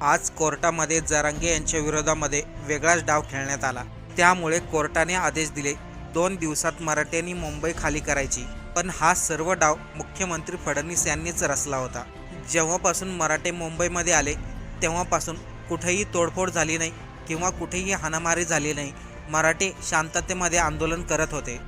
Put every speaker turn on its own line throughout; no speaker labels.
आज कोर्टामध्ये जरांगे यांच्या विरोधामध्ये वेगळाच डाव खेळण्यात आला. त्यामुळे कोर्टाने आदेश दिले दोन दिवसात मराठ्यांनी मुंबई खाली करायची. पण हा सर्व डाव मुख्यमंत्री फडणवीस यांनीच रचला होता. जेव्हापासून मराठे मुंबईमध्ये आले तेव्हापासून कुठेही तोडफोड झाली नाही किंवा कुठेही हाणामारी झाली नाही मराठे शांततेमध्ये आंदोलन करत होते.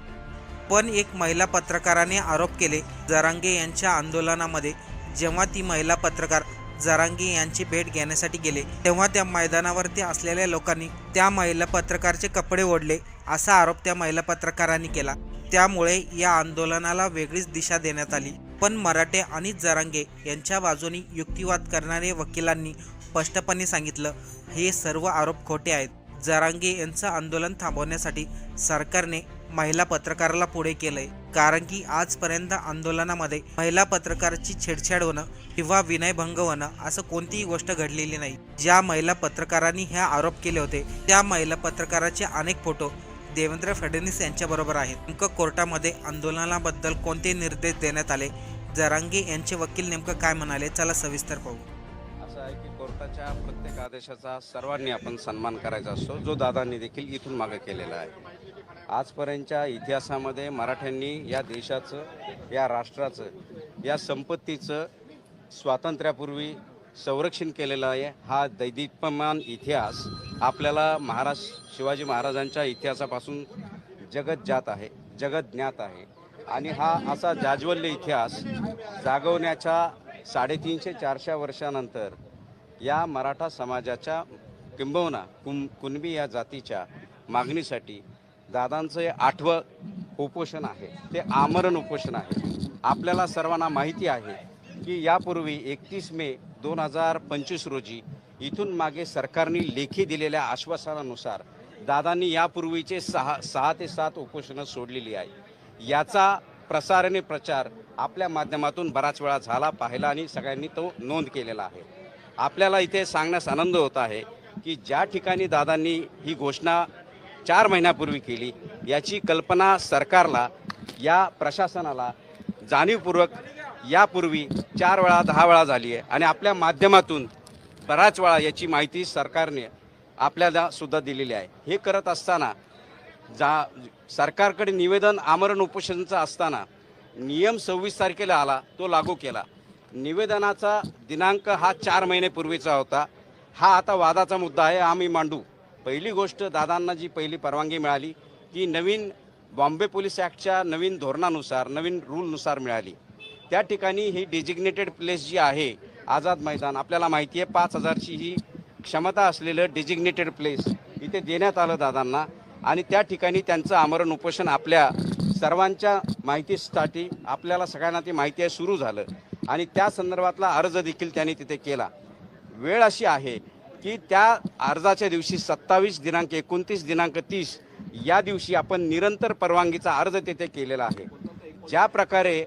पण एक महिला पत्रकाराने आरोप केले जरांगे यांच्या आंदोलनामध्ये जेव्हा ती महिला पत्रकार जरांगी यांची भेट घेण्यासाठी गेले. तेव्हा त्या मैदानावरती असलेल्या लोकांनी त्या महिला पत्रकारचे कपडे ओढले असा आरोप त्या महिला पत्रकारांनी केला. त्यामुळे या आंदोलनाला वेगळीच दिशा देण्यात आली. पण मराठे आणि जरांगे यांच्या बाजूनी युक्तिवाद करणारे वकिलांनी स्पष्टपणे सांगितलं हे सर्व आरोप खोटे आहेत. जरांगे यांचं आंदोलन थांबवण्यासाठी सरकारने महिला पत्रकाराला पुढे केलंय. कारण की आजपर्यंत आंदोलनामध्ये महिला पत्रकाराची छेडछाड होणं किंवा विनयभंग होणं असं कोणतीही गोष्ट घडलेली नाही. ज्या महिला पत्रकारांनी हे आरोप केले होते त्या महिला पत्रकाराचे अनेक फोटो देवेंद्र फडणवीस यांच्याबरोबर आहेत. नेमकं कोर्टामध्ये आंदोलनाबद्दल कोणते निर्देश देण्यात आले? जरांगे यांचे वकील नेमकं काय म्हणाले? चला सविस्तर पाहू.
असं आहे की कोर्टाच्या प्रत्येक आदेशाचा सर्वांनी आपण सन्मान करायचा असतो. जो दादांनी देखील इथून मागे केलेला आहे. आजपर्यंतच्या इतिहासामध्ये मराठ्यांनी या देशाचं या राष्ट्राचं या संपत्तीचं स्वातंत्र्यापूर्वी संरक्षण केलेलं आहे. हा दैदिप्यमान इतिहास आपल्याला महाराज शिवाजी महाराजांच्या इतिहासापासून जगत जात आहे जगत ज्ञात आहे. आणि हा असा जाज्वल्य इतिहास जागवण्याच्या साडेतीनशे चारशे वर्षानंतर या मराठा समाजाच्या किंबहुना कुं कुणबी या जातीच्या मागणीसाठी दादांचं हे आठवं उपोषण आहे. ते आमरण उपोषण आहे. आपल्याला सर्वांना माहिती आहे की यापूर्वी एकतीस मे दोन हजार पंचवीस रोजी इथून मागे सरकारने लेखी दिलेल्या आश्वासनानुसार दादांनी यापूर्वीचे सहा सहा ते सात उपोषणं सोडलेली आहे याचा प्रसार आणि प्रचार आपल्या माध्यमातून बराच वेळा झाला पाहिला आणि सगळ्यांनी तो नोंद केलेला आहे. आपल्याला इथे सांगण्यास आनंद होत आहे की ज्या ठिकाणी दादांनी ही घोषणा चार महिन्यापूर्वी केली. याची कल्पना सरकारला या प्रशासनाला जाणीवपूर्वक यापूर्वी चार वेळा दहा वेळा झाली आहे. आणि आपल्या माध्यमातून बऱ्याच वेळा याची माहिती सरकारने आपल्याला सुद्धा दिलेली आहे. हे करत असताना जा सरकारकडे निवेदन आमरण उपोषणचं असताना नियम सव्वीस तारखेला आला तो लागू केला. निवेदनाचा दिनांक हा चार महिनेपूर्वीचा होता. हा आता वादाचा मुद्दा आहे. आम्ही मांडू. पहिली गोष्ट दादांना जी पहिली परवानगी मिळाली ती नवीन बॉम्बे पोलीस ॲक्टच्या नवीन धोरणानुसार नवीन रूलनुसार मिळाली. त्या ठिकाणी ही डेजिग्नेटेड प्लेस जी आहे आझाद मैदान आपल्याला माहिती आहे पाच हजारची ही क्षमता असलेलं डेजिग्नेटेड प्लेस इथे देण्यात आलं दादांना. आणि त्या ठिकाणी त्यांचं आमरण उपोषण आपल्या सर्वांच्या माहितीसाठी आपल्याला सगळ्यांना ती माहिती आहे सुरू झालं. आणि त्या संदर्भातला अर्ज देखील त्यांनी तिथे केला. वेळ अशी आहे की त्या अर्जाच्या दिवशी सत्तावीस दिनांक एकोणतीस दिनांक तीस या दिवशी आपण निरंतर परवानगीचा अर्ज तिथे केलेला आहे. ज्या प्रकारे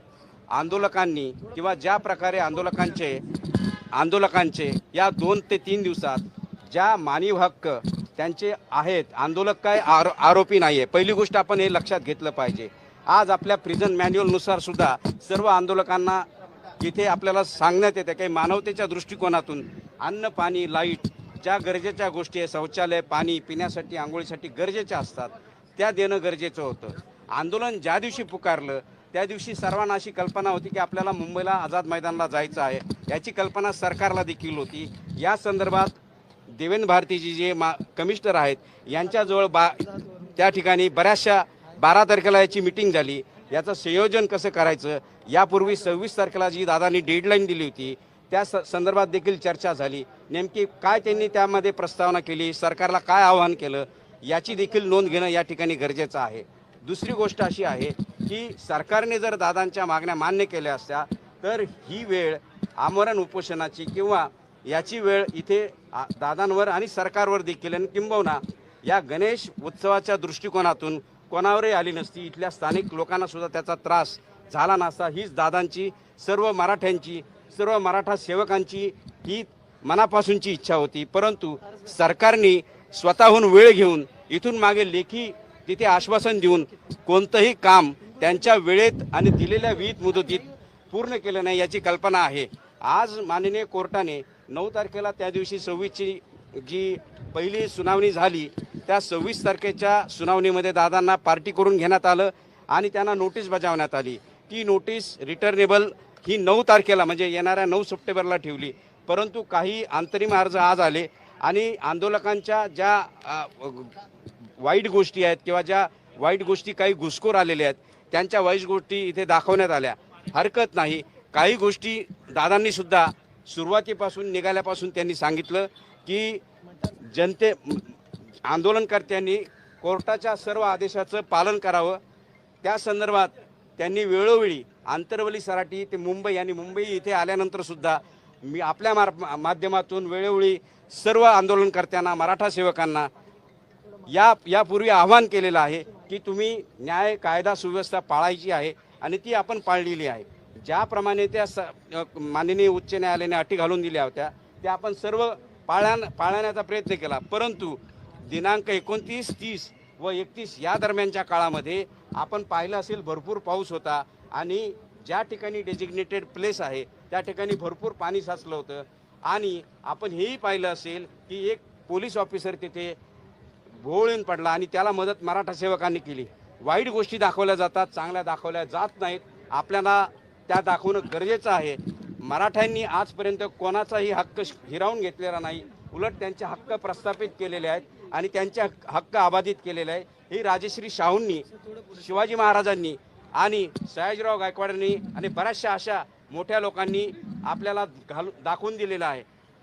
आंदोलकांनी किंवा ज्या प्रकारे आंदोलकांचे आंदोलकांचे या दोन ते तीन दिवसात ज्या मानव हक्क त्यांचे आहेत आंदोलक काय आरो आरोपी नाही आहे पहिली गोष्ट आपण हे लक्षात घेतलं पाहिजे. आज आपल्या प्रिझन मॅन्युअलनुसार सुद्धा सर्व आंदोलकांना इथे आपल्याला सांगण्यात येते काही मानवतेच्या दृष्टिकोनातून अन्न पाणी लाइट ज्या गरजेच्या गोष्टी आहे शौचालय पाणी पिण्यासाठी आंघोळीसाठी गरजेच्या असतात त्या देणं गरजेचं होतं. आंदोलन ज्या दिवशी पुकारलं त्या दिवशी सर्वांना अशी कल्पना होती की आपल्याला मुंबईला आझाद मैदानला जायचं आहे याची कल्पना सरकारला देखील होती. या संदर्भात देवेंद्र भारतीजी जे मा कमिशनर आहेत यांच्याजवळ बा त्या ठिकाणी बऱ्याचशा बारा तारखेला याची मिटिंग झाली. याचं संयोजन कसं करायचं? यापूर्वी सव्वीस तारखेला जी दादांनी डेडलाईन दिली होती त्या स संदर्भात देखील चर्चा झाली. नेमकी काय त्यांनी त्यामध्ये प्रस्तावना केली सरकारला काय आवाहन केलं याची देखील नोंद घेणं या ठिकाणी गरजेचं आहे. दुसरी गोष्ट अशी आहे की सरकारने जर दादांच्या मागण्या मान्य केल्या असत्या तर ही वेळ आमरण उपोषणाची किंवा याची वेळ इथे आ- दादांवर आणि सरकारवर देखील आणि किंबहुना या गणेश उत्सवाच्या दृष्टिकोनातून कोणावरही आली नसती इथल्या स्थानिक लोकांनासुद्धा त्याचा त्रास झाला नसता हीच दादांची सर्व मराठ्यांची सर्व मराठा सेवकांची ही मनापासूनची इच्छा होती. परंतु सरकारने स्वतःहून वेळ घेऊन इथून मागे लेखी तिथे आश्वासन देऊन कोणतंही काम त्यांच्या वेळेत आणि दिलेल्या विहित मुदतीत पूर्ण केलं नाही याची कल्पना आहे. आज माननीय कोर्टाने नऊ तारखेला त्या दिवशी सव्वीसची जी पहिली सुनावणी झाली त्या सव्वीस तारखेच्या सुनावणीमध्ये दादांना पार्टी करून घेण्यात आलं आणि त्यांना नोटीस बजावण्यात आली. ती नोटीस रिटर्नेबल ही नऊ तारखेला म्हणजे येणाऱ्या नऊ सप्टेंबरला ठेवली. परंतु काही अंतरिम अर्ज आज आले आणि आंदोलकांच्या ज्या वाईट गोष्टी आहेत किंवा ज्या वाईट गोष्टी काही घुसखोर आलेल्या आहेत त्यांच्या वाईट गोष्टी इथे दाखवण्यात आल्या. हरकत नाही. काही गोष्टी दादांनी सुद्धा सुरुवातीपासून निघाल्यापासून त्यांनी सांगितलं की जनते आंदोलनकर्त्यांनी कोर्टाच्या सर्व आदेशाचं पालन करावं. त्या संदर्भात त्यांनी वेळोवेळी आंतरवली सराटी ते मुंबई आणि मुंबई इथे आल्यानंतर सुद्धा मी आपल्या मार माध्यमातून वेळोवेळी सर्व आंदोलनकर्त्यांना मराठा सेवकांना या यापूर्वी आवाहन केलेलं आहे की तुम्ही न्याय कायदा सुव्यवस्था पाळायची आहे आणि ती आपण पाळलेली आहे. ज्याप्रमाणे त्या स माननीय उच्च न्यायालयाने अटी घालून दिल्या होत्या त्या आपण सर्व पाळ्या पाळण्याचा प्रयत्न केला. परंतु दिनांक एकोणतीस तीस व एकतीस या दरम्यानच्या काळामध्ये आपण पाहिलं असेल भरपूर पाऊस होता. आणि ज्या ठिकाणी डेजिग्नेटेड प्लेस आहे त्या ठिकाणी भरपूर पाणी साचलं होतं. आणि आपण हेही पाहिलं असेल की एक पोलीस ऑफिसर तिथे भोळून पडला आणि त्याला मदत मराठा सेवकांनी केली. वाईट गोष्टी दाखवल्या जातात चांगल्या दाखवल्या जात नाहीत. आपल्याला त्या दाखवणं गरजेचं आहे. मराठ्यांनी आजपर्यंत कोणाचाही हक्क श- हिरावून घेतलेला नाही. उलट त्यांचे हक्क प्रस्थापित केलेले आहेत आणि त्यांचे हक्क- हक्क अबाधित केलेले आहे. ही राजश्री शाहूंनी शिवाजी महाराजांनी आणि सयाजीराव गायकवाडांनी आणि बऱ्याचशा अशा मोठ्या लोकांनी आपल्याला घालू दाखवून दिलेलं आहे.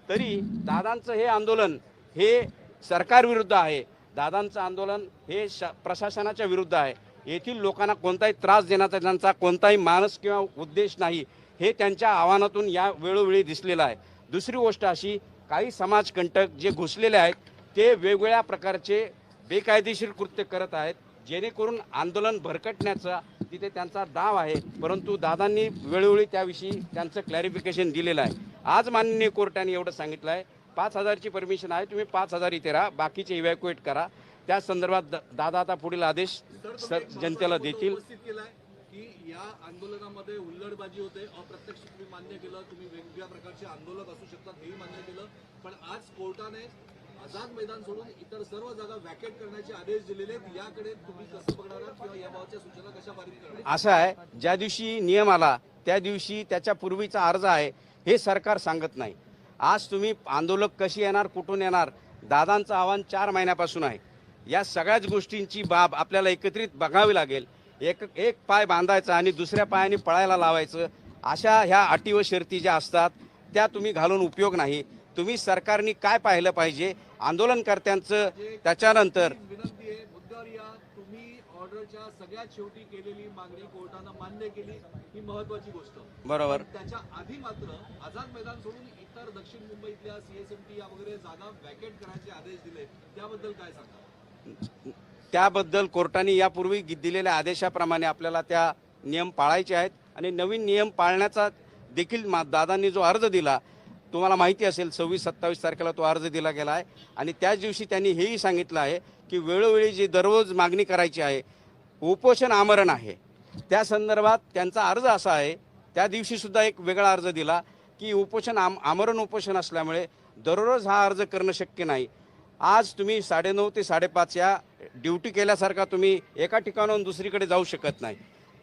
तरी दादांचं हे आंदोलन हे सरकारविरुद्ध आहे. दादांचं आंदोलन हे श प्रशासनाच्या विरुद्ध आहे. येथील लोकांना कोणताही त्रास देण्याचा त्यांचा कोणताही मानस किंवा उद्देश नाही हे त्यांच्या आव्हानातून या वेळोवेळी दिसलेलं आहे. दुसरी गोष्ट अशी काही समाजकंटक जे घुसलेले आहेत ते वेगवेगळ्या प्रकारचे बेकायदेशीर कृत्य करत आहेत जेणेकरून आंदोलन भरकटण्याचा तिथे त्यांचा डाव आहे. परंतु दादांनी वेळोवेळी त्याविषयी त्यांचं क्लॅरिफिकेशन दिलेलं आहे. आज माननीय कोर्टाने एवढं सांगितलं आहे. पाच हजारची परमिशन आहे. तुम्ही पाच हजार इथे राहा. बाकीचे इव्हॅक्युएट करा. त्या संदर्भात दादा आता पुढील आदेश जनतेला देतील.
की या आंदोलनामध्ये हुल्लडबाजी होते. अप्रत्यक्ष तुम्ही मान्य केलं. तुम्ही वेगवेगळ्या प्रकारचे आंदोलक असू शकतात हेही मान्य केलं. पण आज कोर्टाने आझाद मैदान सोडून इतर सर्व जागा वॅकेट करण्याचे आदेश दिलेले आहेत. याकडे तुम्ही कसं बघणार आहात किंवा याबाबतच्या सूचना कशा पारित करणार
असं आहे ज्या दिवशी नियम आला त्या दिवशी त्याच्या पूर्वीचा अर्ज आहे हे सरकार सांगत नाही. आज तुम्ही आंदोलक कशी येणार कुठून येणार दादांचं आव्हान चार महिन्यापासून आहे. या सगळ्याच गोष्टींची बाब आपल्याला एकत्रित बघावी लागेल. एक एक पाय बांधायचा आणि दुसऱ्या पायाने पळायला लावायचं अशा ह्या अटी व शर्ती ज्या असतात त्या तुम्ही घालून उपयोग नाही. तुम्ही सरकारने काय पाहिलं पाहिजे आंदोलनकर्त्यांचं त्याच्यानंतर
विनंती आहे मुद्द्यावर या. तुम्ही ऑर्डरच्या सगळ्यात शेवटी केलेली मागणी कोर्टानं मान्य केली ही महत्वाची गोष्ट.
बरोबर.
त्याच्या आधी मात्र आझाद मैदान सोडून इतर दक्षिण मुंबईतल्या सीएसएमटी या वगैरे जागा वॅकेट करायचे आदेश दिले. त्याबद्दल काय सांगा
त्याबद्दल कोर्टाने यापूर्वी दिलेल्या आदेशाप्रमाणे आपल्याला त्या नियम पाळायचे आहेत. आणि नवीन नियम पाळण्याचा देखील दादांनी जो अर्ज दिला तुम्हाला माहिती असेल सव्वीस सत्तावीस तारखेला तो अर्ज दिला गेला आहे. आणि त्याच दिवशी त्यांनी हेही सांगितलं आहे की वेळोवेळी जी दररोज मागणी करायची आहे उपोषण आमरण आहे. त्या संदर्भात त्यांचा अर्ज असा आहे त्या दिवशीसुद्धा एक वेगळा अर्ज दिला की उपोषण आम आमरण उपोषण असल्यामुळे दररोज हा अर्ज करणं शक्य नाही. आज तुम्ही साडेनऊ ते साडेपाच या ड्युटी केल्यासारखा तुम्ही एका ठिकाणाहून दुसरीकडे जाऊ शकत नाही.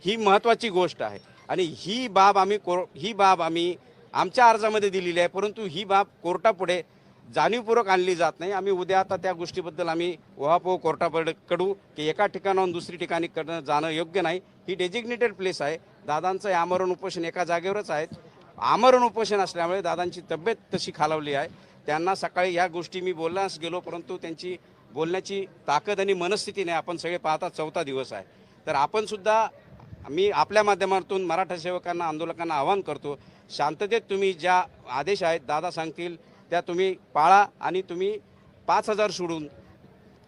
ही महत्त्वाची गोष्ट आहे. आणि ही बाब आम्ही को ही बाब आम्ही आमच्या अर्जामध्ये दिलेली आहे परंतु ही बाब कोर्टापुढे जाणीवपूर्वक आणली जात नाही. आम्ही उद्या आता त्या गोष्टीबद्दल आम्ही ओहापोह कोर्टापुढे कडू की एका ठिकाणाहून दुसरी ठिकाणी करणं जाणं योग्य नाही. ही डेजिग्नेटेड प्लेस आहे. दादांचं हे आमरण उपोषण एका जागेवरच आहे. आमरण उपोषण असल्यामुळे दादांची तब्येत तशी खालावली आहे. त्यांना सकाळी या गोष्टी मी बोलण्यास गेलो परंतु त्यांची बोलण्याची ताकद आणि मनस्थिती नाही. आपण सगळे पाहता चौथा दिवस आहे. तर आपणसुद्धा मी आपल्या माध्यमातून मराठा सेवकांना आंदोलकांना आवाहन करतो शांततेत तुम्ही ज्या आदेश आहेत दादा सांगतील त्या तुम्ही पाळा आणि तुम्ही पाच हजार सोडून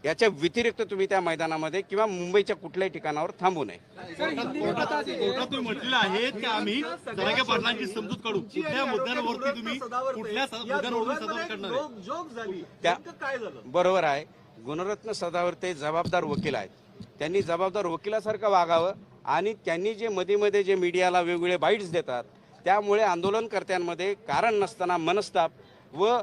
याच्या व्यतिरिक्त तुम्ही त्या मैदानामध्ये किंवा मुंबईच्या कुठल्याही ठिकाणावर थांबू नये.
आहे की आम्ही पाटलांची समजूत काढू. कुठल्या मुद्द्यांवरती तुम्ही कुठल्या
बरोबर आहे. गुणरत्न सदावर ते जबाबदार वकील आहेत. त्यांनी जबाबदार वकिलासारखं वागावं. आणि त्यांनी जे मध्ये मध्ये जे मीडियाला वेगवेगळे बाईट्स देतात त्यामुळे आंदोलनकर्त्यांमध्ये कारण नसताना मनस्ताप व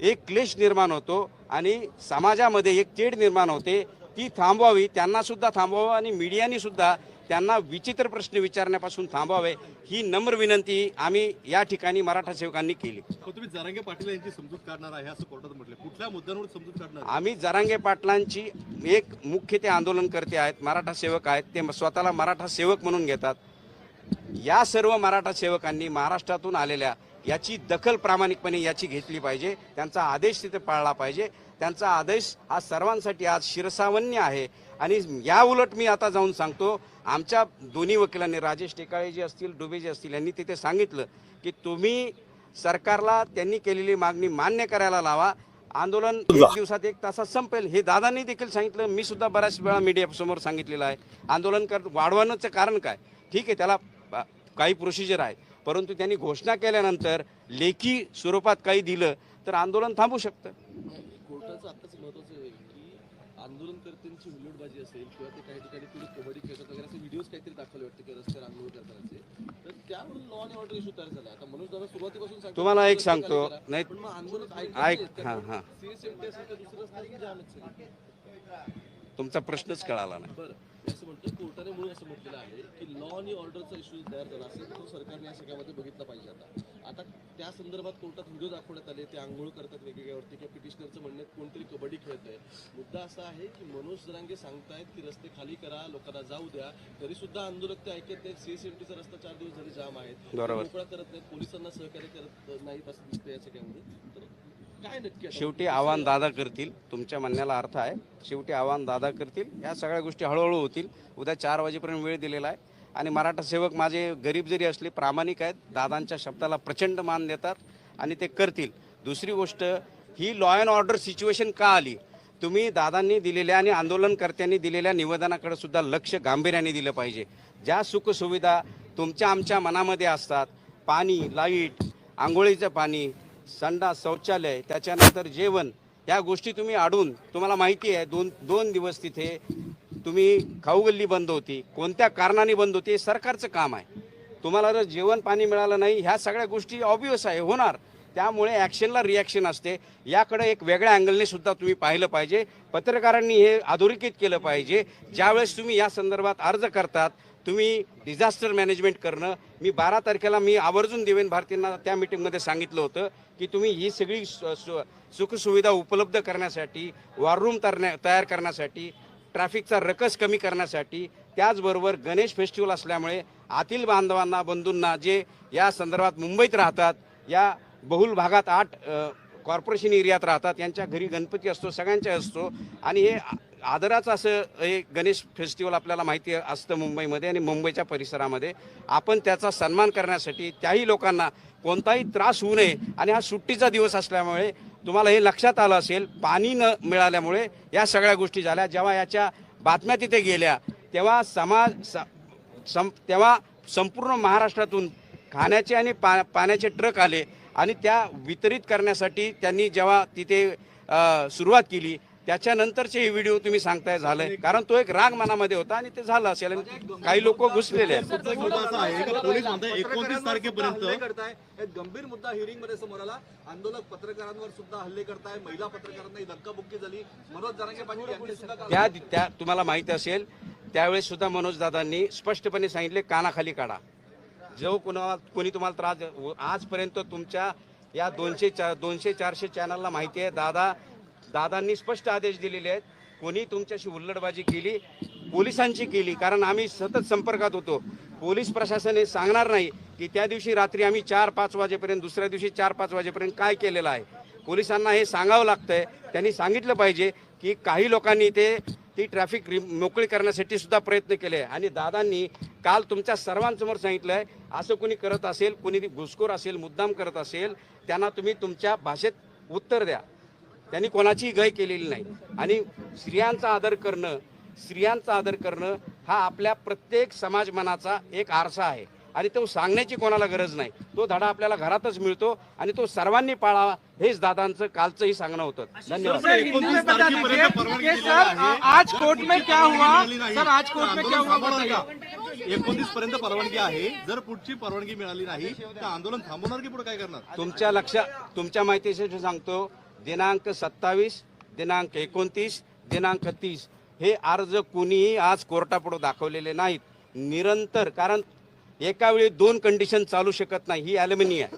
एक क्लेश निर्माण होतो आणि समाजामध्ये एक चेड निर्माण होते. ती थांबवावी त्यांनासुद्धा थांबवावं आणि मीडियानीसुद्धा त्यांना विचित्र प्रश्न विचारण्यापासून थांबवावे ही नम्र विनंती आम्ही या ठिकाणी मराठा सेवकांनी केली.
पण तुम्ही जरांगे पाटील यांची समजूत काढणार आहे असं कोर्टात म्हटलं कुठल्या मुद्द्यांवर समजूत काढणार?
आम्ही जरांगे पाटलांची एक मुख्य ते आंदोलनकर्ते आहेत मराठा सेवक आहेत ते स्वतःला मराठा सेवक म्हणून घेतात. या सर्व मराठा सेवकांनी महाराष्ट्रातून आलेल्या याची दखल प्रामाणिकपणे याची घेतली पाहिजे त्यांचा आदेश तिथे पाळला पाहिजे. त्यांचा आदेश हा सर्वांसाठी आज शिरसावन्य आहे. आणि या उलट मी आता जाऊन सांगतो आमच्या दोन्ही वकिलांनी राजेश टेकाळे जे असतील डुबे जे असतील यांनी तिथे सांगितलं की तुम्ही सरकारला त्यांनी केलेली मागणी मान्य करायला लावा. आंदोलन एक दिवसात एक तासात संपेल. हे दादांनी देखील सांगितलं. मी सुद्धा बऱ्याच वेळा मीडिया समोर सांगितलेलं आहे. आंदोलन कर वाढवण्याचं कारण काय? ठीक आहे त्याला काही प्रोसिजर आहे. परंतु त्यांनी घोषणा केल्यानंतर लेखी स्वरूपात काही दिलं तर आंदोलन थांबू शकतं
कोर्टाचं आताच महत्वाचं आहे की आंदोलनकर्त्यांची हुलडबाजी असेल किंवा ते काही ठिकाणी पुढे कबड्डी खेळतात वगैरे असे व्हिडिओज काहीतरी दाखवले वाटते की रस्त्यावर आंदोलन करतानाचे. तर त्यावरून लॉ अँड ऑर्डर इश्यू तयार झाला. आता मनोज दादा सुरुवातीपासून सांगतात
तुम्हाला एक सांगतो. नाही-
पण मग आंदोलन
ऐक हां हां.
सीएसएमटी असेल तर दुसरं असतं की जामच.
तुमचा प्रश्नच कळाला नाही.
बरं. असं म्हणतो कोर्टाने म्हणून असं म्हटलेलं आहे की लॉ आणि ऑर्डरचा इश्यू तयार झाला असेल तो सरकारने या सगळ्यामध्ये बघितला पाहिजे आता. आता त्या संदर्भात कोर्टात व्हिडिओ दाखवण्यात आले ते आंघोळ करतात वेगवेगळ्यावरती किंवा पिटिशनरचं म्हणणं आहे, कोणतरी कबड्डी खेळत आहे. मुद्दा असा आहे की मनोज जरांगे सांगतायत की रस्ते खाली करा लोकांना जाऊ द्या. तरी सुद्धा आंदोलक ते ऐकत नाहीत सीएसएमटीचा रस्ता चार दिवस झाले जाम आहेत. मोकळा करत नाहीत पोलिसांना सहकार्य करत नाहीत असं दिसतं या सगळ्यामध्ये तर काय नक्की आता?
शेवटी आव्हान दादा करतील तुमच्या म्हणण्याला अर्थ आहे. शेवटी आव्हान दादा करतील या सगळ्या गोष्टी हळूहळू होतील. उद्या चार वाजेपर्यंत वेळ दिलेला आहे. आणि मराठा सेवक माझे गरीब जरी असले प्रामाणिक आहेत दादांच्या शब्दाला प्रचंड मान देतात आणि ते करतील. दुसरी गोष्ट ही लॉ अँड ऑर्डर सिच्युएशन का आली? तुम्ही दादांनी दिलेल्या आणि आंदोलनकर्त्यांनी दिलेल्या निवेदनाकडे सुद्धा लक्ष गांभीर्याने दिलं पाहिजे. ज्या सुखसुविधा तुमच्या आमच्या मनामध्ये असतात पाणी लाइट आंघोळीचं पाणी संडास शौचालय त्याच्यानंतर जेवण या गोष्टी तुम्ही आडून तुम्हाला माहिती आहे दोन दोन दिवस तिथे तुम्ही खाऊगल्ली बंद होती. कोणत्या कारणाने बंद होती हे सरकारचं काम आहे. तुम्हाला जर जेवण पाणी मिळालं नाही ह्या सगळ्या गोष्टी ऑब्वियस आहे होणार. त्यामुळे ॲक्शनला रिॲक्शन असते. याकडे एक वेगळ्या अँगलने सुद्धा तुम्ही पाहिलं पाहिजे. पत्रकारांनी हे अधोरेखित केलं पाहिजे. ज्यावेळेस तुम्ही या संदर्भात अर्ज करतात तुम्ही डिझास्टर मॅनेजमेंट करणं मी बारा तारखेला मी आवर्जून देवेन भारतींना त्या मिटिंगमध्ये सांगितलं होतं की तुम्ही ही सगळी सु- सुखसुविधा उपलब्ध करण्यासाठी वॉररूम तरण्या तयार करण्यासाठी ट्रॅफिकचा रकस कमी करण्यासाठी त्याचबरोबर गणेश फेस्टिवल असल्यामुळे आतील बांधवांना बंधूंना जे या संदर्भात मुंबईत राहतात या बहुल भागात आठ कॉर्पोरेशन एरियात राहतात यांच्या घरी गणपती असतो सगळ्यांच्या असतो आणि हे आदराचं असं हे गणेश फेस्टिवल आपल्याला माहिती असतं मुंबईमध्ये आणि मुंबईच्या परिसरामध्ये. आपण त्याचा सन्मान करण्यासाठी त्याही लोकांना कोणताही त्रास होऊ नये आणि हा सुट्टीचा दिवस असल्यामुळे तुम्हाला हे लक्षात आलं असेल पाणी न मिळाल्यामुळे या सगळ्या गोष्टी झाल्या. जेव्हा याच्या बातम्या तिथे गेल्या तेव्हा समाज स- सं तेव्हा संपूर्ण महाराष्ट्रातून खाण्याचे आणि पा पाण्याचे ट्रक आले आणि त्या वितरित करण्यासाठी त्यांनी जेव्हा तिथे सुरुवात केली त्याच्यानंतरचे हे व्हिडिओ तुम्ही सांगताय झालंय. कारण तो एक राग मनामध्ये होता आणि ते झालं असेल. काही लोक घुसलेले
एकोणतीस तारखेपर्यंत
करताय. एक गंभीर मुद्दा हिअरिंगमध्ये समोर आला. आंदोलक पत्रकारांवर सुद्धा हल्ले करताय. महिला पत्रकारांना धक्काबुक्की झाली. मनोज जरांगे पाटील
त्या तुम्हाला माहिती असेल त्यावेळेस सुद्धा मनोज दादांनी स्पष्टपणे सांगितले कानाखाली काढा. जो कुणा कोणी तुम्हाला त्रास आजपर्यंत तुमच्या या दोनशे चा दोनशे चारशे चॅनलला माहिती आहे दादा दादांनी स्पष्ट आदेश दिलेले आहेत. कोणी तुमच्याशी हुल्लडबाजी केली पोलिसांची केली कारण आम्ही सतत संपर्कात होतो. पोलीस प्रशासन हे सांगणार नाही की त्या दिवशी रात्री आम्ही चार पाच वाजेपर्यंत दुसऱ्या दिवशी चार पाच वाजेपर्यंत काय केलेलं आहे. पोलिसांना हे सांगावं लागतंय. त्यांनी सांगितलं पाहिजे की काही लोकांनी ते ती ट्रॅफिक मोकळी करण्यासाठी सुद्धा प्रयत्न केले आणि दादांनी काल तुमच्या सर्वांसमोर सांगितलं आहे असं कोणी करत असेल कोणी घुसखोर असेल मुद्दाम करत असेल त्यांना तुम्ही तुमच्या भाषेत उत्तर द्या. त्यांनी कोणाचीही गय केलेली नाही. आणि स्त्रियांचा आदर करणं स्त्रियांचा आदर करणं हा आपल्या प्रत्येक समाज मनाचा एक आरसा आहे. आणि तो सांगण्याची कोणाला गरज नाही. तो धडा आपल्याला घरातच मिळतो आणि तो सर्वांनी पाळावा हेच दादांचं कालचंही सांगणं होतं. धन्यवाद.
आज कोर्ट में क्या हुआ. सर आज कोर्ट में क्या हुआ?
एकोणतीस पर्यंत परवानगी आहे. जर पुढची परवानगी मिळाली नाही तर आंदोलन थांबवणार की पुढे काय करणार?
तुमच्या लक्षात तुमच्या माहितीसाठी सांगतो दिनांक सत्तावीस दिनांक एकोणतीस दिनांक तीस. हे अर्ज कुणीही आज कोर्टापुढे दाखवलेले नाहीत. निरंतर कारण एकावेळी दोन कंडिशन चालू शकत नाही. ही ॲल्युमिनी आहे.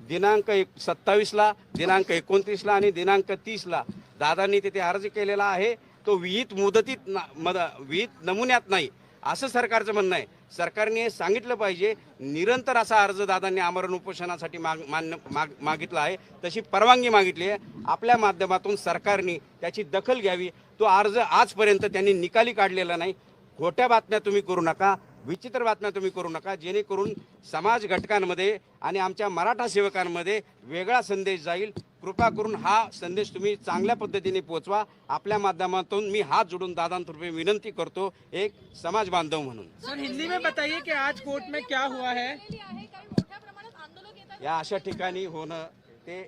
दिनांक एक सत्तावीसला दिनांक एकोणतीसला आणि दिनांक तीसला दादांनी तिथे अर्ज केलेला आहे. तो विहित मुदतीत ना- मद विहित नमुन्यात नाही. असं सरकारचं म्हणणं आहे. सरकारने हे सांगितलं पाहिजे निरंतर असा अर्ज दादांनी आमरण उपोषणासाठी माग मान्य माग मागितला आहे. तशी परवानगी मागितली आहे. आपल्या माध्यमातून सरकारने त्याची दखल घ्यावी. तो अर्ज आजपर्यंत त्यांनी निकाली काढलेला नाही. खोट्या बातम्या तुम्ही करू नका विचित्र बातम्या तुम्ही करू नका. जेणेकरून समाज घटकांमध्ये आणि आमच्या मराठा सेवकांमध्ये वेगळा संदेश जाईल. कृपा करून हा संदेश तुम्ही चांगल्या पद्धतीने पोचवा आपल्या माध्यमातून मी हात जोडून दादांतर्फे विनंती करतो एक समाज बांधव म्हणून.
सर हिंदी में बताइए कि आज कोर्ट में क्या हुआ है?
या अशा ठिकाणी होणं ते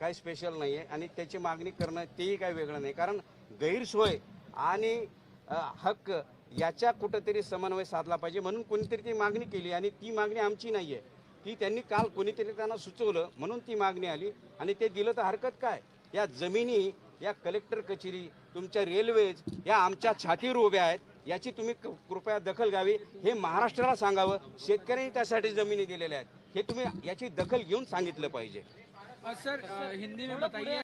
काही स्पेशल नाही आहे आणि त्याची मागणी करणं तेही काही वेगळं नाही. कारण गैरसोय आणि हक्क याच्या कुठंतरी समन्वय साधला पाहिजे म्हणून कोणीतरी ती मागणी केली आणि ती मागणी आमची नाही आहे ती त्यांनी काल कोणीतरी त्यांना सुचवलं म्हणून ती मागणी आली. आणि ते दिलं तर हरकत काय? या जमिनी या कलेक्टर कचेरी तुमच्या रेल्वेज या आमच्या छातीवर उभ्या आहेत याची तुम्ही कृपया दखल घ्यावी. हे महाराष्ट्राला सांगावं शेतकऱ्यांनी त्यासाठी जमिनी दिलेल्या आहेत. हे तुम्ही याची दखल घेऊन सांगितलं पाहिजे.
सर हिंदी में बताइए.